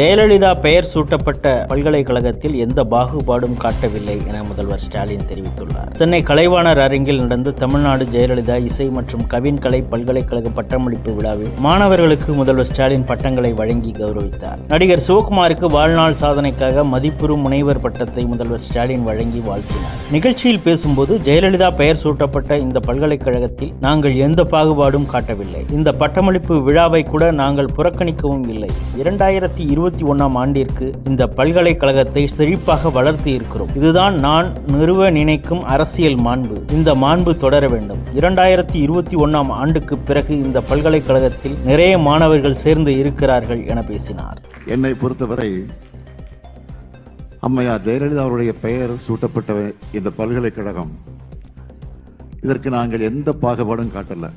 ஜெயலலிதா பெயர் சூட்டப்பட்ட பல்கலைக்கழகத்தில் எந்த பாகுபாடும் காட்டவில்லை என முதல்வர் ஸ்டாலின் தெரிவித்துள்ளார். சென்னை கலைவாணர் அரங்கில் நடந்த தமிழ்நாடு ஜெயலலிதா இசை மற்றும் கவின் கலை பல்கலைக்கழக பட்டமளிப்பு விழாவில் மாணவர்களுக்கு முதல்வர் ஸ்டாலின் பட்டங்களை வழங்கி கௌரவித்தார். நடிகர் சிவகுமாருக்கு வாழ்நாள் சாதனைக்காக மதிப்புறு முனைவர் பட்டத்தை முதல்வர் ஸ்டாலின் வழங்கி வாழ்த்தினார். நிகழ்ச்சியில் பேசும்போது ஜெயலலிதா பெயர் சூட்டப்பட்ட இந்த பல்கலைக்கழகத்தில் நாங்கள் எந்த பாகுபாடும் காட்டவில்லை. இந்த பட்டமளிப்பு விழாவை கூட நாங்கள் புறக்கணிக்கவும் இல்லை. இரண்டாயிரத்தி இருபது இருபத்தி ஒன்றாம் ஆண்டிற்கு இந்த பல்கலைக்கழகத்தை செழிப்பாக வளர்த்து இருக்கிறோம். இதுதான் நான் நிறுவ நினைக்கும் அரசியல் மாண்பு. இந்த மாண்பு தொடர வேண்டும். இரண்டாயிரத்தி இருபத்தி ஒன்றாம் ஆண்டுக்கு பிறகு இந்த பல்கலைக்கழகத்தில் நிறைய மாணவர்கள் சேர்ந்து இருக்கிறார்கள் என பேசினார். என்னை பொறுத்தவரை அம்மையார் ஜெயலலிதா அவருடைய பெயர் சூட்டப்பட்ட இந்த பல்கலைக்கழகம் இதற்கு நாங்கள் எந்த பாகுபாடும் காட்டல.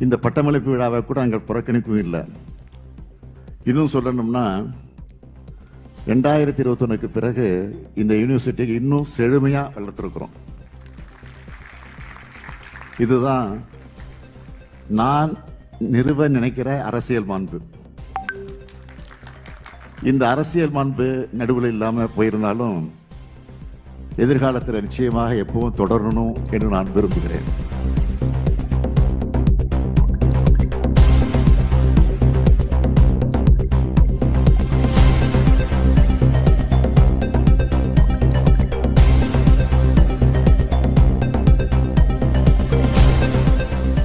இந்த பட்டமளிப்பு விழாவை கூட நாங்கள் புறக்கணிக்கவும் இல்லை. இன்னும் சொல்லணும்னா ரெண்டாயிரத்தி இருபத்தொன்னுக்கு பிறகு இந்த யூனிவர்சிட்டிக்கு இன்னும் செழுமையாக வளர்த்துருக்குறோம். இதுதான் நான் நிறுவ நினைக்கிற அரசியல் மாண்பு. இந்த அரசியல் மாண்பு நடுவில் இல்லாமல் போயிருந்தாலும் எதிர்காலத்தில் நிச்சயமாக எப்பவும் தொடரணும் என்று நான் விரும்புகிறேன்.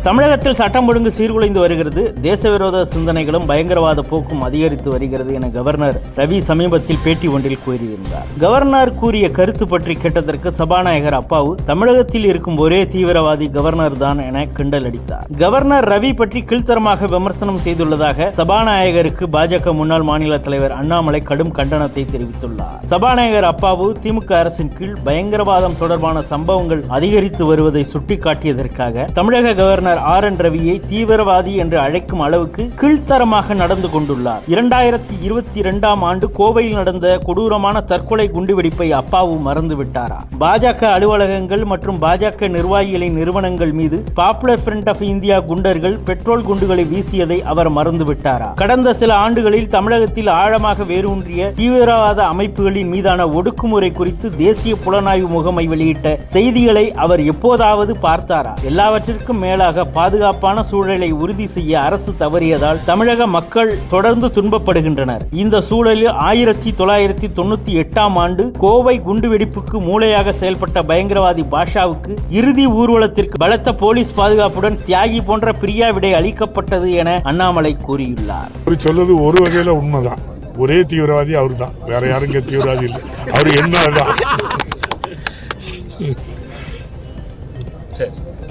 தமிழகத்தில் சட்டம் ஒழுங்கு சீர்குலைந்து வருகிறது. தேசவிரோத சிந்தனைகளும் பயங்கரவாத போக்கும் அதிகரித்து வருகிறது என கவர்னர் ரவி சமீபத்தில் பேட்டி ஒன்றில் கூறியிருந்தார். கவர்னர் கூறிய கருத்து பற்றி கேட்டதற்கு சபாநாயகர் அப்பாவு தமிழகத்தில் இருக்கும் ஒரே தீவிரவாதி கவர்னர் தான் என கிண்டல் அடித்தார். கவர்னர் ரவி பற்றி கீழ்த்தரமாக விமர்சனம் செய்துள்ளதாக சபாநாயகருக்கு பாஜக முன்னாள் மாநில தலைவர் அண்ணாமலை கடும் கண்டனத்தை தெரிவித்துள்ளார். சபாநாயகர் அப்பாவு திமுக அரசின் கீழ் பயங்கரவாதம் தொடர்பான சம்பவங்கள் அதிகரித்து வருவதை சுட்டிக்காட்டியதற்காக தமிழக கவர்னர் ஆர் என் ரவியை தீவிரவாதி என்று அழைக்கும் அளவுக்கு கீழ்த்தரமாக நடந்து கொண்டுள்ளார். இரண்டாயிரத்தி இருபத்தி இரண்டாம் ஆண்டு கோவையில் நடந்த கொடூரமான தற்கொலை குண்டுவெடிப்பை அப்பாவு மறந்துவிட்டாரா பாஜக அலுவலகங்கள் மற்றும் பாஜக நிர்வாகிகளின் நிறுவனங்கள் மீது பாப்புலர் ஃப்ரண்ட் ஆஃப் இந்தியா குண்டர்கள் பெட்ரோல் குண்டுகளை வீசியதை அவர் மறந்துவிட்டாரா கடந்த சில ஆண்டுகளில் தமிழகத்தில் ஆழமாக வேரூன்றிய தீவிரவாத அமைப்புகளின் மீதான ஒடுக்குமுறை குறித்து தேசிய புலனாய்வு முகமை வெளியிட்ட செய்திகளை அவர் எப்போதாவது பார்த்தாரா? எல்லாவற்றிற்கும் மேலாக பாதுகாப்பான சூழலை உறுதி செய்ய அரசு தவறியதால் தமிழக மக்கள் தொடர்ந்து துன்பப்படுகின்றனர். இந்த சூழலில் ஆயிரத்தி தொள்ளாயிரத்தி தொண்ணூத்தி எட்டாம் ஆண்டு கோவை குண்டுவெடிப்புக்கு மூளையாக செயல்பட்ட பயங்கரவாதி பாஷாவுக்கு இறுதி ஊர்வலத்திற்கு பலத்த போலீஸ் பாதுகாப்புடன் தியாகி போன்ற பிரியா விடை அளிக்கப்பட்டது என அண்ணாமலை கூறியுள்ளார். சொல்வது ஒரு வகையில உண்மைதான். ஒரே தீவிரவாதி அவர் தான் வேற யாரும் தீவிரவாதி இல்லை. அவர் என்ன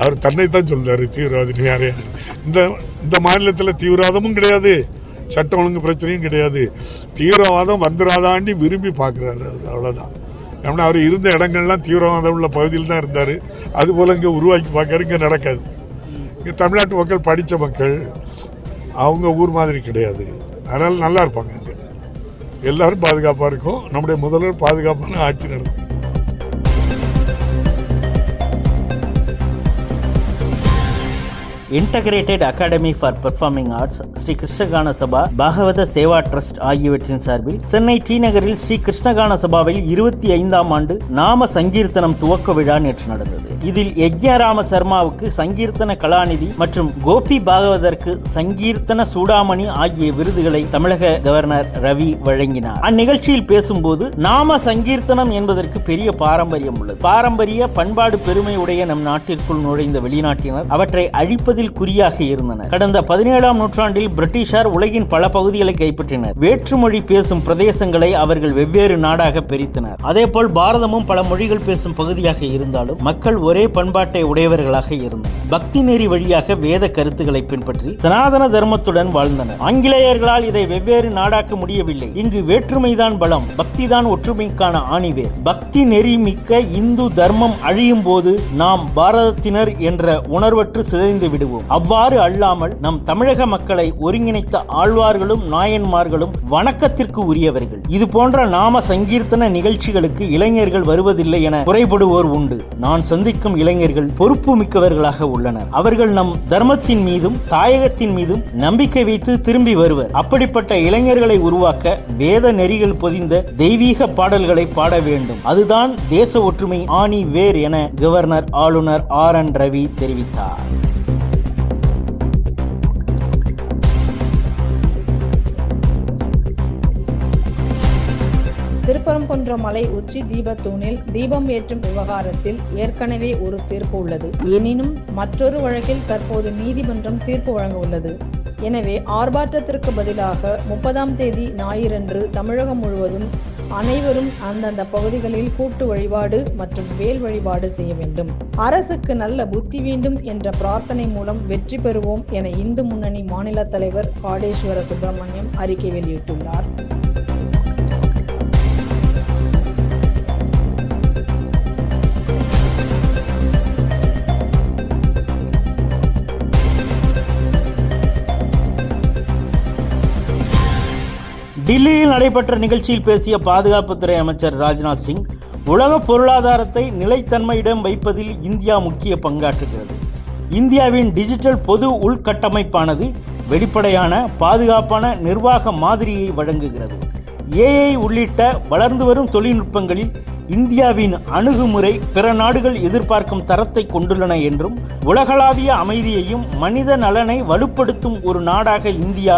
அவர் தன்னை தான் சொல்றாரு தீவிரவாதி வேற இந்த இந்த மாநிலத்தில் தீவிரவாதமும் கிடையாது சட்டம் ஒழுங்கு பிரச்சனையும் கிடையாது. தீவிரவாதம் வந்துடாதாண்டி விரும்பி பார்க்குறாரு அவர் அவ்வளோதான் ஏன்னா அவர் இருந்த இடங்கள்லாம் தீவிரவாதம் உள்ள பகுதியில் தான் இருந்தார். அதுபோல் இங்கே உருவாக்கி பார்க்கறது இங்கே நடக்காது. இங்கே தமிழ்நாட்டு மக்கள் படித்த மக்கள் அவங்க ஊர் மாதிரி கிடையாது. அதனால் நல்லா இருப்பாங்க அங்கே. எல்லாரும் பாதுகாப்பாக இருக்கும். நம்முடைய முதல்வர் பாதுகாப்பான ஆட்சி நடக்கும் integrated academy for performing arts Sri Krishnagana Sabha Bhagavata Seva trust ஆகியவற்றின் சார்பில் சென்னை டி நகரில் ஸ்ரீ கிருஷ்ணகான சபாவில் இருபத்தி ஐந்தாம் ஆண்டு நாம சங்கீர்த்தனம் துவக்க விழா நேற்று நடந்தது. இதில் யஜ்ஞராம சர்மாவுக்கு சங்கீர்த்தன கலாநிதி மற்றும் கோபி பாகவதற்கு சங்கீர்த்தன சூடாமணி ஆகிய விருதுகளை தமிழக கவர்னர் ரவி வழங்கினார். அந்நிகழ்ச்சியில் பேசும்போது நாம சங்கீர்த்தனம் என்பதற்கு பெரிய பாரம்பரியம் உள்ளது. பாரம்பரிய பண்பாடு பெருமை உடைய நம் நாட்டிற்குள் நுழைந்த வெளிநாட்டினர் அவற்றை அழிப்பதில் குறியாக இருந்தனர். கடந்த பதினேழாம் நூற்றாண்டில் பிரிட்டிஷார் உலகின் பல பகுதிகளை கைப்பற்றினர். வேற்றுமொழி பேசும் பிரதேசங்களை அவர்கள் வெவ்வேறு நாடாக பிரித்தனர். அதேபோல் பாரதமும் பல மொழிகள் பேசும் பகுதியாக இருந்தாலும் மக்கள் ஒரே பண்பாட்டை உடையவர்களாக இருந்தனர். பக்தி நெறி வழியாக வேத கருத்துக்களை பின்பற்றி சனாதன தர்மத்துடன் வாழ்ந்தனர். ஆங்கிலேயர்களால் இதை வெவ்வேறு நாடாக்க முடியவில்லை. இங்கு வேற்றுமைதான் பலம் பக்திதான் ஒற்றுமைக்கான ஆணிவேர். பக்தி நெறி மிக்க இந்து தர்மம் அழியும் போது நாம் பாரதத்தினர் என்ற உணர்வற்று சிதைந்து விடுவோம். அவ்வாறு அல்லாமல் நம் தமிழக மக்களை ஒருங்கிணைத்த ஆழ்வார்களும் நாயன்மார்களும் வணக்கத்திற்கு உரியவர்கள். இது போன்ற நாம சங்கீர்த்தன நிகழ்ச்சிகளுக்கு இளைஞர்கள் வருவதில்லை என குறைபடுவோர் உண்டு. நான் சந்திக்கும் இருக்கும் இளைஞர்கள் பொறுப்பு மிக்கவர்களாக உள்ளனர். அவர்கள் நம் தர்மத்தின் மீதும் தாயகத்தின் மீதும் நம்பிக்கை வைத்து திரும்பி வருவர். அப்படிப்பட்ட இளைஞர்களை உருவாக்க வேத நெறிகள் பொதிந்த தெய்வீக பாடல்களை பாட வேண்டும். அதுதான் தேச ஒற்றுமை ஆணி வேர் என கவர்னர் ஆளுநர் ஆர் என் ரவி தெரிவித்தார். திருப்பரங்குன்றம் மலை உச்சி தீபத்தூணில் தீபம் ஏற்றும் விவகாரத்தில் ஏற்கனவே ஒரு தீர்ப்பு உள்ளது. எனினும் மற்றொரு வழக்கில் தற்போது நீதிமன்றம் தீர்ப்பு வழங்க உள்ளது. எனவே ஆர்ப்பாட்டத்திற்கு பதிலாக முப்பதாம் தேதி ஞாயிறன்று தமிழகம் முழுவதும் அனைவரும் அந்தந்த பகுதிகளில் கூட்டு வழிபாடு மற்றும் வேல் வழிபாடு செய்ய வேண்டும். அரசுக்கு நல்ல புத்தி வேண்டும் என்ற பிரார்த்தனை மூலம் வெற்றி பெறுவோம் என இந்து முன்னணி மாநில தலைவர் காடேஸ்வர சுப்பிரமணியம் அறிக்கை வெளியிட்டுள்ளார். டில்லியில் நடைபெற்ற நிகழ்ச்சியில் பேசிய பாதுகாப்புத்துறை அமைச்சர் ராஜ்நாத் சிங் உலக பொருளாதாரத்தை நிலைத்தன்மையிடம் வைப்பதில் இந்தியா முக்கிய பங்காற்றுகிறது. இந்தியாவின் டிஜிட்டல் பொது உள்கட்டமைப்பானது வெளிப்படையான பாதுகாப்பான நிர்வாக மாதிரியை வழங்குகிறது. ஏஐ உள்ளிட்ட வளர்ந்து வரும் தொழில்நுட்பங்களில் இந்தியாவின் அணுகுமுறை பிற நாடுகள் எதிர்பார்க்கும் தரத்தை கொண்டுள்ளன என்றும் உலகளாவிய அமைதியையும் மனித நலனை வலுப்படுத்தும் ஒரு நாடாக இந்தியா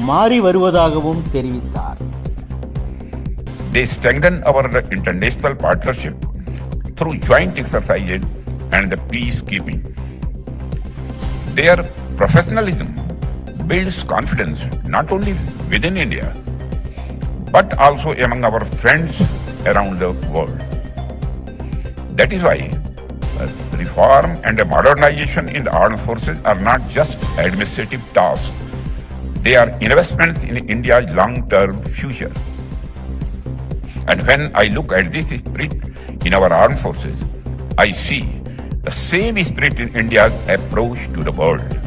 மாறி வருவதாகவும் தெரிவித்தார் They strengthen our international partnership through joint exercises and the peacekeeping. Their professionalism builds confidence not only within India but also among our friends around the world. That is why uh, reform and modernization in the armed forces are not just administrative tasks. They are investments in India's long-term future. And when I look at this spirit in our armed forces, I see the same spirit in India's approach to the world.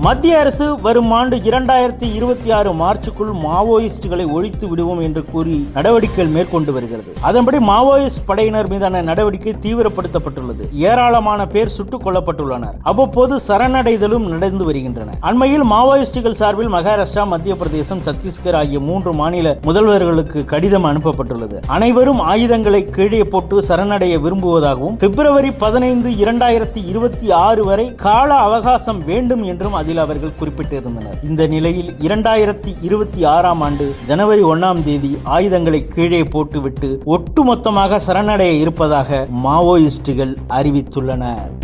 மத்திய அரசு வரும் ஆண்டு இரண்டாயிரத்தி இருபத்தி ஆறு மார்ச்சுக்குள் மாவோயிஸ்டுகளை ஒழித்து விடுவோம் என்று கூறி நடவடிக்கைகள் மேற்கொண்டு வருகிறது. அதன்படி மாவோயிஸ்ட் படையினர் மீதான நடவடிக்கை தீவிரப்படுத்தப்பட்டுள்ளது. ஏராளமான பேர் சுட்டுக் கொல்லப்பட்டுள்ளனர். அவ்வப்போது சரணடைதலும் நடந்து வருகின்றன. அண்மையில் மாவோயிஸ்டுகள் சார்பில் மகாராஷ்டிரா மத்திய பிரதேசம் சத்தீஸ்கர் ஆகிய மூன்று மாநில முதல்வர்களுக்கு கடிதம் அனுப்பப்பட்டுள்ளது. அனைவரும் ஆயுதங்களை கீழே போட்டு சரணடைய விரும்புவதாகவும் பிப்ரவரி பதினைந்து இரண்டாயிரத்தி இருபத்தி ஆறு வரை கால அவகாசம் வேண்டும் என்றும் அதில் அவர்கள் குறிப்பிட்டிருந்தனர். இந்த நிலையில் இரண்டாயிரத்தி இருபத்தி ஆறாம் ஆண்டு ஜனவரி ஒன்னாம் தேதி ஆயுதங்களை கீழே போட்டுவிட்டு ஒட்டுமொத்தமாக சரணடைய இருப்பதாக மாவோயிஸ்டுகள் அறிவித்துள்ளனர்.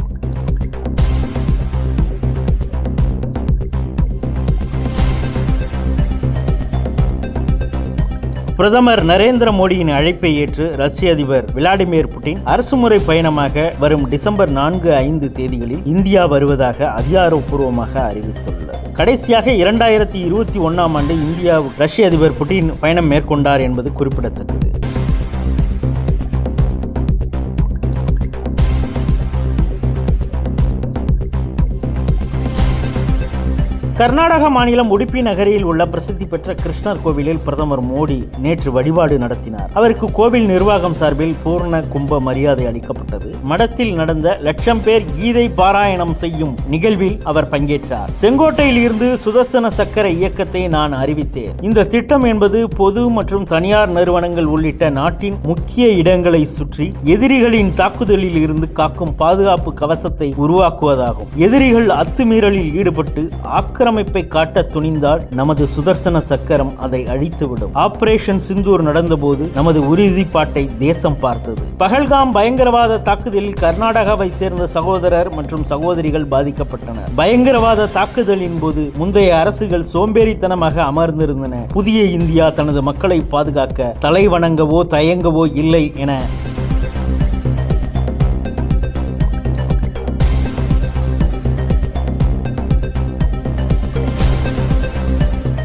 பிரதமர் நரேந்திர மோடியின் அழைப்பை ஏற்று ரஷ்ய அதிபர் விளாடிமிர் புட்டின் அரசுமுறை பயணமாக வரும் டிசம்பர் நான்கு ஐந்து தேதிகளில் இந்தியா வருவதாக அதிகாரப்பூர்வமாக அறிவித்துள்ளார் கடைசியாக இரண்டாயிரத்தி இருபத்தி ஒன்னாம் ஆண்டு இந்தியா ரஷ்ய அதிபர் புட்டின் பயணம் மேற்கொண்டார் என்பது குறிப்பிடத்தக்கது. கர்நாடக மாநிலம் உடுப்பி நகரில் உள்ள பிரசித்தி பெற்ற கிருஷ்ணர் கோவிலில் பிரதமர் மோடி நேற்று வழிபாடு நடத்தினார். அவருக்கு கோவில் நிர்வாகம் சார்பில் பூர்ண கும்ப மரியாதை அளிக்கப்பட்டது. மடத்தில் நடந்த லட்சம் பேர் கீதை பாராயணம் செய்யும் நிகழ்வில் அவர் பங்கேற்றார். செங்கோட்டையில் இருந்து சுதர்சன சக்கர இயக்கத்தை நான் அறிவித்தேன். இந்த திட்டம் என்பது பொது மற்றும் தனியார் நிறுவனங்கள் உள்ளிட்ட நாட்டின் முக்கிய இடங்களை சுற்றி எதிரிகளின் தாக்குதலில் இருந்து காக்கும் பாதுகாப்பு கவசத்தை உருவாக்குவதாகும். எதிரிகள் அத்துமீறலில் ஈடுபட்டு ஆக்க ஆக்கிரமிப்பை காட்ட துணிந்தால் நமது சுதர்சன சக்கரம் அதை அழித்துவிடும். ஆபரேஷன் சிந்தூர் நடந்தபோது நமது உறுதிப்பாட்டை தேசம் பார்த்தது. பகல்காம் பயங்கரவாத தாக்குதலில் கர்நாடகாவை சேர்ந்த சகோதரர் மற்றும் சகோதரிகள் பாதிக்கப்பட்டனர். பயங்கரவாத தாக்குதலின் போது முந்தைய அரசுகள் சோம்பேறித்தனமாக அமர்ந்திருந்தன. புதிய இந்தியா தனது மக்களை பாதுகாக்க தலை வணங்கவோ தயங்கவோ இல்லை என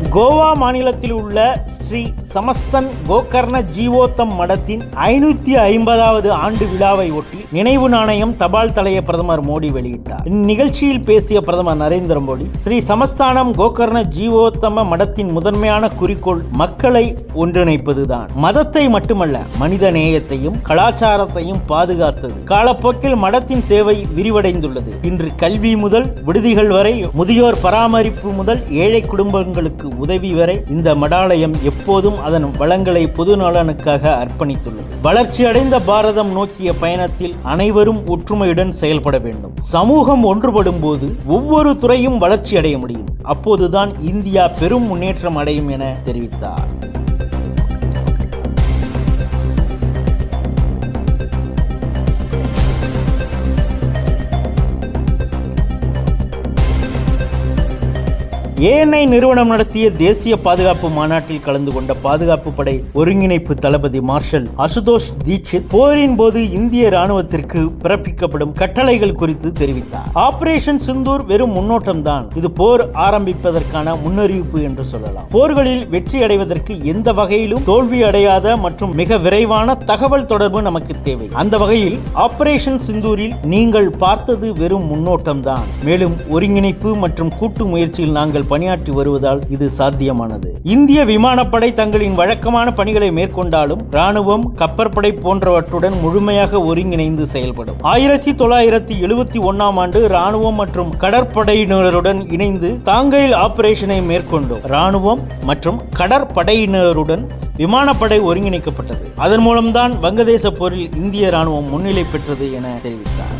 கோவா மாநிலத்தில் உள்ள ஸ்ரீ சமஸ்தன் கோகர்ண ஜீவோத்தம் மடத்தின் ஐநூத்தி ஐம்பதாவது ஆண்டு விழாவை ஒட்டி நினைவு நாணயம் தபால் தலையை பிரதமர் மோடி வெளியிட்டார். இந்நிகழ்ச்சியில் பேசிய பிரதமர் நரேந்திர மோடி ஸ்ரீ சமஸ்தானம் கோகர்ண ஜீவோத்தம மடத்தின் முதன்மையான குறிக்கோள் மக்களை ஒன்றிணைப்பதுதான். மதத்தை மட்டுமல்ல மனித நேயத்தையும் கலாச்சாரத்தையும் பாதுகாத்தது. காலப்போக்கில் மடத்தின் சேவை விரிவடைந்துள்ளது. இன்று கல்வி முதல் விடுதிகள் வரை முதியோர் பராமரிப்பு முதல் ஏழை குடும்பங்களுக்கு உதவி வரை இந்த மடாலயம் எப்போதும் அதன் வளங்களை பொது நலனுக்காக அர்ப்பணித்துள்ளது. வளர்ச்சியடைந்த பாரதம் நோக்கிய பயணத்தில் அனைவரும் ஒற்றுமையுடன் செயல்பட வேண்டும். சமூகம் ஒன்றுபடும் போது ஒவ்வொரு துறையும் வளர்ச்சி அடைய முடியும். அப்போதுதான் இந்தியா பெரும் முன்னேற்றம் அடையும் என தெரிவித்தார். ஏஎன்ஐ நிறுவனம் நடத்திய தேசிய பாதுகாப்பு மாநாட்டில் கலந்து கொண்ட பாதுகாப்பு படை ஒருங்கிணைப்பு தளபதி மார்ஷல் அசுதோஷ் தீட்சித் போரின் போது இந்திய ராணுவத்திற்கு பிறப்பிக்கப்படும் கட்டளைகள் குறித்து தெரிவித்தார். ஆபரேஷன் சிந்தூர் வெறும் முன்னோட்டம் தான் இது போர் ஆரம்பிப்பதற்கான முன்னறிவிப்பு என்று சொல்லலாம். போர்களில் வெற்றி அடைவதற்கு எந்த வகையிலும் தோல்வி அடையாத மற்றும் மிக விரைவான தகவல் தொடர்பு நமக்கு தேவை. அந்த வகையில் ஆபரேஷன் சிந்தூரில் நீங்கள் பார்த்தது வெறும் முன்னோட்டம் தான் மேலும் ஒருங்கிணைப்பு மற்றும் கூட்டு முயற்சியில் நாங்கள் பணியாற்றி வருவதால் இது சாத்தியமானது. இந்திய விமானப்படை தங்களின் வழக்கமான பணிகளை மேற்கொண்டாலும் ராணுவம் கப்பற்படை போன்றவற்றுடன் முழுமையாக ஒருங்கிணைந்து செயல்படும். ஆயிரத்தி தொள்ளாயிரத்தி எழுபத்தி ஒன்னாம் ஆண்டு ராணுவம் மற்றும் கடற்படையினருடன் இணைந்து தாங்கையில் ஆபரேஷனை மேற்கொண்டோம். ராணுவம் மற்றும் கடற்படையினருடன் விமானப்படை ஒருங்கிணைக்கப்பட்டது. அதன் மூலம்தான் வங்கதேச போரில் இந்திய ராணுவம் முன்னிலை பெற்றது என தெரிவித்தார்.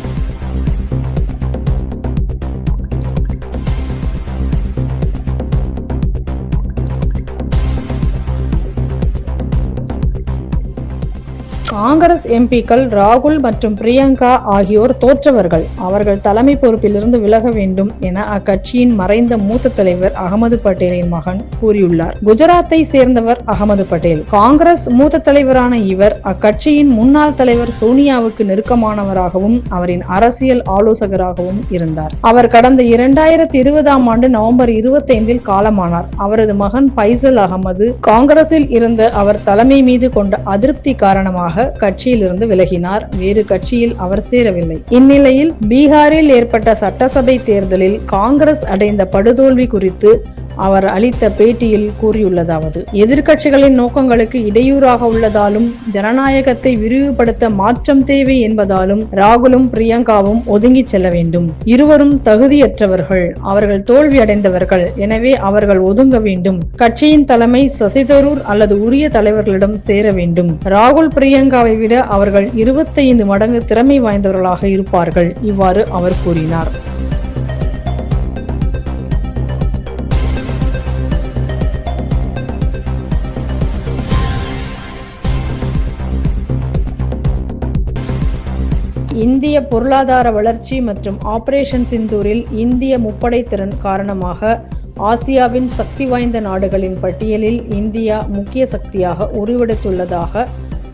காங்கிரஸ் எம்பிக்கள் ராகுல் மற்றும் பிரியங்கா ஆகியோர் தோற்றவர்கள். அவர்கள் தலைமை பொறுப்பிலிருந்து விலக வேண்டும் என அக்கட்சியின் மறைந்த மூத்த தலைவர் அகமது பட்டேலின் மகன் கூறியுள்ளார். குஜராத்தை சேர்ந்தவர் அகமது பட்டேல். காங்கிரஸ் மூத்த தலைவரான இவர் அக்கட்சியின் முன்னாள் தலைவர் சோனியாவுக்கு நெருக்கமானவராகவும் அவரின் அரசியல் ஆலோசகராகவும் இருந்தார். அவர் கடந்த இரண்டாயிரத்தி இருபதாம் ஆண்டு நவம்பர் இருபத்தைந்தில் காலமானார். அவரது மகன் பைசல் அகமது காங்கிரஸில் இருந்த அவர் தலைமை மீது கொண்ட அதிருப்தி காரணமாக கட்சியிலிருந்து விலகினார். வேறு கட்சியில் அவர் சேரவில்லை. இந்நிலையில் பீகாரில் ஏற்பட்ட சட்டசபை தேர்தலில் காங்கிரஸ் அடைந்த படுதோல்வி குறித்து அவர் அளித்த பேட்டியில் கூறியுள்ளதாவது எதிர்க்கட்சிகளின் நோக்கங்களுக்கு இடையூறாக உள்ளதாலும் ஜனநாயகத்தை விரிவுபடுத்த மாற்றம் தேவை என்பதாலும் ராகுலும் பிரியங்காவும் ஒதுங்கிச் செல்ல வேண்டும். இருவரும் தகுதியற்றவர்கள். அவர்கள் தோல்வி அடைந்தவர்கள் எனவே அவர்கள் ஒதுங்க வேண்டும். கட்சியின் தலைமை சசிதரூர் அல்லது உரிய தலைவர்களிடம் சேர வேண்டும். ராகுல் பிரியங்காவை விட அவர்கள் இருபத்தைந்து மடங்கு திறமை வாய்ந்தவர்களாக இருப்பார்கள். இவ்வாறு அவர் கூறினார். இந்திய பொருளாதார வளர்ச்சி மற்றும் ஆபரேஷன் சிந்தூரில் இந்திய முப்படை திறன் காரணமாக ஆசியாவின் சக்தி வாய்ந்த நாடுகளின் பட்டியலில் இந்தியா முக்கிய சக்தியாக உருவெடுத்துள்ளதாக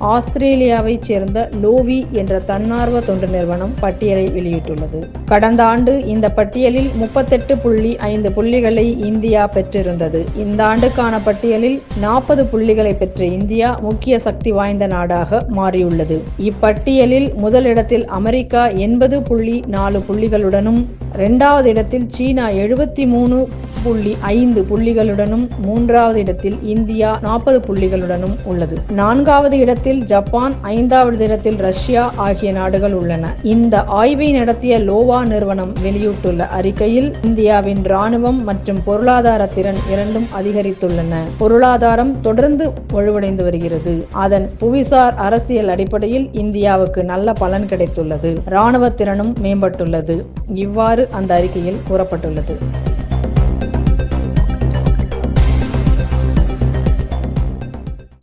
ஆஸ்திரேலியாவைச் சேர்ந்த லோவி என்ற தன்னார்வ தொண்டு நிறுவனம் பட்டியலை வெளியிட்டுள்ளது. கடந்த ஆண்டு இந்த பட்டியலில் முப்பத்தெட்டு புள்ளி ஐந்து புள்ளிகளை இந்தியா பெற்றிருந்தது. இந்த ஆண்டுக்கான பட்டியலில் நாற்பது புள்ளிகளை பெற்ற இந்தியா முக்கிய சக்தி வாய்ந்த நாடாக மாறியுள்ளது. இப்பட்டியலில் முதலிடத்தில் அமெரிக்கா எண்பது புள்ளி நாலு புள்ளிகளுடனும் இரண்டாவது இடத்தில் சீனா எழுபத்தி மூணு புள்ளி ஐந்து புள்ளிகளுடனும் மூன்றாவது இடத்தில் இந்தியா நாற்பது புள்ளிகளுடனும் உள்ளது. நான்காவது இடத்தில் ஜப்பான் ஐந்தாவது இடத்தில் ரஷ்யா ஆகிய நாடுகள் உள்ளன. இந்த ஆய்வை நடத்திய லோவா நிறுவனம் வெளியிட்டுள்ள அறிக்கையில் இந்தியாவின் ராணுவம் மற்றும் பொருளாதார திறன் இரண்டும் அதிகரித்துள்ளன. பொருளாதாரம் தொடர்ந்து வலுவடைந்து வருகிறது. அதன் புவிசார் அரசியல் அடிப்படையில் இந்தியாவுக்கு நல்ல பலன் கிடைத்துள்ளது. ராணுவ திறனும் மேம்பட்டுள்ளது. இவ்வாறு அந்த அறிக்கையில் கூறப்பட்டுள்ளது.